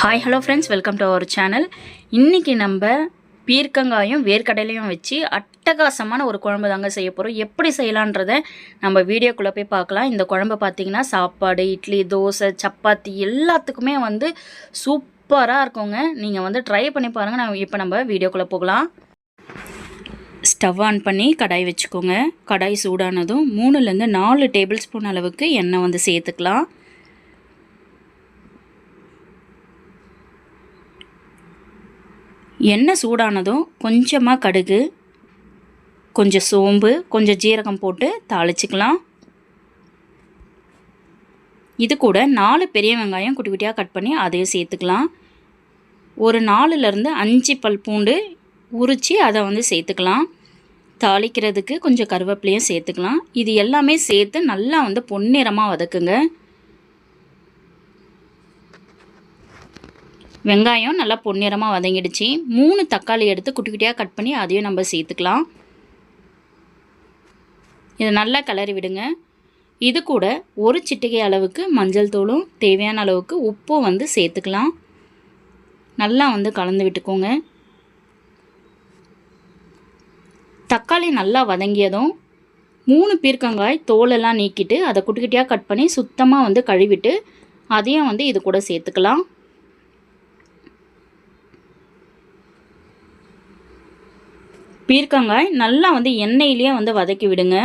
Hi hello friends welcome to our channel இன்றைக்கி நம்ம பீர்க்கங்காயும் வேர்க்கடலையும் வச்சு அட்டகாசமான ஒரு குழம்பு தாங்க செய்ய போகிறோம் எப்படி செய்யலான்றதை நம்ம வீடியோக்குள்ளே போய் பார்க்கலாம். இந்த குழம்பு பார்த்திங்கன்னா சாப்பாடு இட்லி தோசை சப்பாத்தி எல்லாத்துக்குமே வந்து சூப்பராக இருக்குங்க. நீங்கள் வந்து ட்ரை பண்ணி பாருங்கள் நான் இப்போ நம்ம வீடியோக்குள்ளே போகலாம். ஸ்டவ் ஆன் பண்ணி கடாய் வச்சுக்கோங்க. கடாய் சூடானதும் மூணுலேருந்து நாலு டேபிள் ஸ்பூன் அளவுக்கு எண்ணெய் வந்து சேர்த்துக்கலாம். எண்ணெய் சூடானதும் கொஞ்சமாக கடுகு கொஞ்சம் சோம்பு கொஞ்சம் ஜீரகம் போட்டு தாளிச்சிக்கலாம். இது கூட நாலு பெரிய வெங்காயம் குட்டி குட்டியாக கட் பண்ணி அதையும் சேர்த்துக்கலாம். ஒரு நாலுலேருந்து அஞ்சு பல் பூண்டு உரித்து அதை வந்து சேர்த்துக்கலாம். தாளிக்கிறதுக்கு கொஞ்சம் கருவேப்பிலையும் சேர்த்துக்கலாம். இது எல்லாமே சேர்த்து நல்லா வந்து பொன்னிறமாக வதக்குங்க. வெங்காயம் நல்லா பொன்னிறமாக வதங்கிடுச்சு. மூணு தக்காளி எடுத்து குட்டி குட்டியாக கட் பண்ணி அதையும் நம்ம சேர்த்துக்கலாம். இதை நல்லா கிளறி விடுங்க. இது கூட ஒரு சிட்டிகை அளவுக்கு மஞ்சள் தூளும் தேவையான அளவுக்கு உப்பும் வந்து சேர்த்துக்கலாம். நல்லா வந்து கலந்து விட்டுக்கோங்க. தக்காளி நல்லா வதங்கியதும் மூணு பீர்க்கங்காய் தோலெல்லாம் நீக்கிட்டு அதை குட்டி குட்டியாக கட் பண்ணி சுத்தமாக வந்து கழுவிட்டு அதையும் வந்து இது கூட சேர்த்துக்கலாம். பீர்க்கங்காய் நல்லா வந்து எண்ணெயிலேயே வந்து வதக்கி விடுங்க.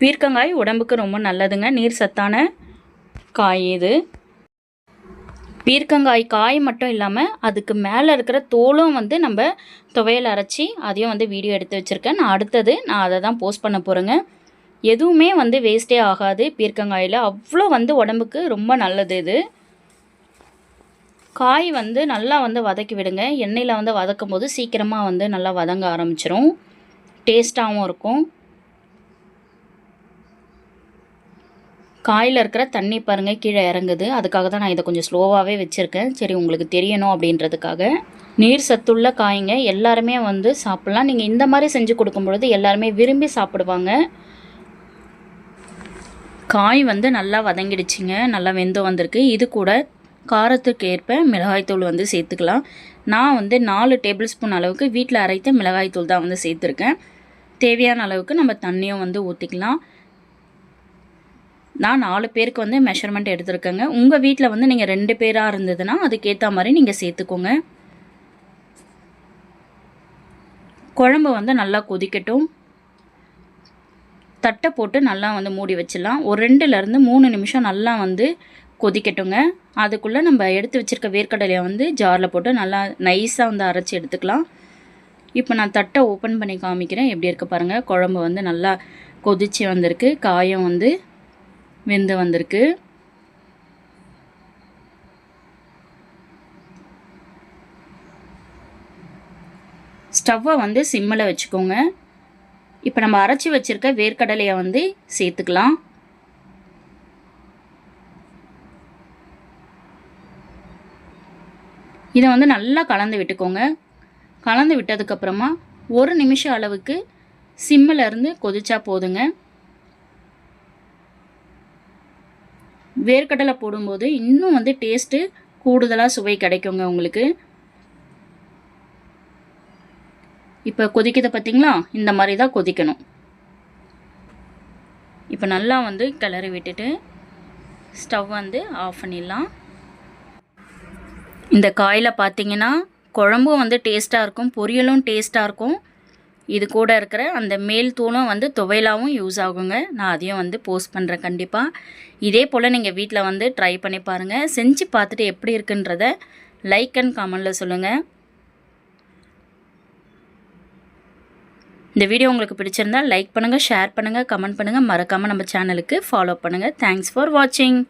பீர்க்கங்காய் உடம்புக்கு ரொம்ப நல்லதுங்க. நீர் சத்தான காய் இது. பீர்க்கங்காய் காய் மட்டும் இல்லாமல் அதுக்கு மேலே இருக்கிற தோலும் வந்து நம்ம துவையல் அரைச்சி அதையும் வந்து வீடியோ எடுத்து வச்சுருக்கேன். நான் அடுத்தது நான் அதை தான் போஸ்ட் பண்ண போகிறேங்க எதுவுமே வந்து வேஸ்ட்டே ஆகாது பீர்க்கங்காயில். அவ்வளோ வந்து உடம்புக்கு ரொம்ப நல்லது இது. காய் வந்து நல்லா வந்து வதக்கி விடுங்க. எண்ணெயில் வந்து வதக்கும் போது சீக்கிரமாக வந்து நல்லா வதங்க ஆரம்பிச்சிரும். டேஸ்ட்டாகவும் இருக்கும். காயில் இருக்கிற தண்ணி பாருங்கள் கீழே இறங்குது. அதுக்காக தான் நான் இதை கொஞ்சம் ஸ்லோவாகவே வச்சுருக்கேன். சரி உங்களுக்கு தெரியணும் அப்படின்றதுக்காக. நீர் சத்துள்ள காய்ங்க எல்லாருமே வந்து சாப்பிட்லாம். நீங்கள் இந்த மாதிரி செஞ்சு கொடுக்கும் பொழுது எல்லாருமே விரும்பி சாப்பிடுவாங்க. காய் வந்து நல்லா வதங்கிடுச்சிங்க. நல்லா வெந்து வந்திருக்கு. இது கூட காரத்துக்கு ஏற்ப மிளகாய்த்தூள் வந்து சேர்த்துக்கலாம். நான் வந்து நாலு டேபிள் ஸ்பூன் அளவுக்கு வீட்டில் அரைத்த மிளகாய்த்தூள் தான் வந்து சேர்த்துருக்கேன். தேவையான அளவுக்கு நம்ம தண்ணியும் வந்து ஊற்றிக்கலாம் நான் நாலு பேருக்கு வந்து மெஷர்மெண்ட் எடுத்துருக்கேங்க. உங்கள் வீட்டில் வந்து நீங்கள் ரெண்டு பேராக இருந்ததுன்னா அதுக்கேற்ற மாதிரி நீங்கள் சேர்த்துக்கோங்க. குழம்பு வந்து நல்லா கொதிக்கட்டும். தட்டை போட்டு நல்லா வந்து மூடி வச்சிடலாம். ஒரு ரெண்டுலேருந்து மூணு நிமிஷம் நல்லா வந்து கொதிக்கட்டுங்க. அதுக்குள்ளே நம்ம எடுத்து வச்சுருக்க வேர்க்கடலையை வந்து ஜாரில் போட்டு நல்லா நைஸாக வந்து அரைச்சி எடுத்துக்கலாம். இப்போ நான் தட்டை ஓப்பன் பண்ணி காமிக்கிறேன். எப்படி இருக்க பாருங்கள் குழம்பு வந்து நல்லா கொதிச்சு வந்திருக்கு. காயம் வந்து வெந்து வந்திருக்கு. ஸ்டவ்வை வந்து சிம்மில் வச்சுக்கோங்க. இப்போ நம்ம அரைச்சி வச்சுருக்க வேர்க்கடலையை வந்து சேர்த்துக்கலாம். இதை வந்து நல்லா கலந்து விட்டுக்கோங்க. கலந்து விட்டதுக்கப்புறமா ஒரு நிமிஷம் அளவுக்கு சிம்மில் இருந்து கொதிச்சா போதுங்க. வேர்க்கடலை போடும்போது இன்னும் வந்து டேஸ்ட்டு கூடுதலாக சுவை கிடைக்குங்க உங்களுக்கு. இப்போ கொதிக்குது பார்த்தீங்களா இந்த மாதிரி தான் கொதிக்கணும். இப்போ நல்லா வந்து கிளறி விட்டுட்டு ஸ்டவ் வந்து ஆஃப் பண்ணிடலாம். இந்த காயில் பார்த்தீங்கன்னா குழம்பும் வந்து டேஸ்ட்டாக இருக்கும் பொரியலும் டேஸ்ட்டாக இருக்கும். இது கூட இருக்கிற அந்த மேல் தூணும் வந்து துவையலாகவும் யூஸ் ஆகுங்க. நான் அதையும் வந்து போஸ்ட் பண்ணுறேன் கண்டிப்பாக இதே போல் நீங்கள் வீட்டில் வந்து ட்ரை பண்ணி பாருங்கள் செஞ்சு பார்த்துட்டு எப்படி இருக்குன்றத லைக் அண்ட் கமெண்டில் சொல்லுங்கள் இந்த வீடியோ உங்களுக்கு பிடிச்சிருந்தால் லைக் பண்ணுங்கள் ஷேர் பண்ணுங்கள் கமெண்ட் பண்ணுங்கள் மறக்காமல் நம்ம சேனலுக்கு ஃபாலோ பண்ணுங்கள் தேங்க்ஸ் ஃபார் வாட்சிங்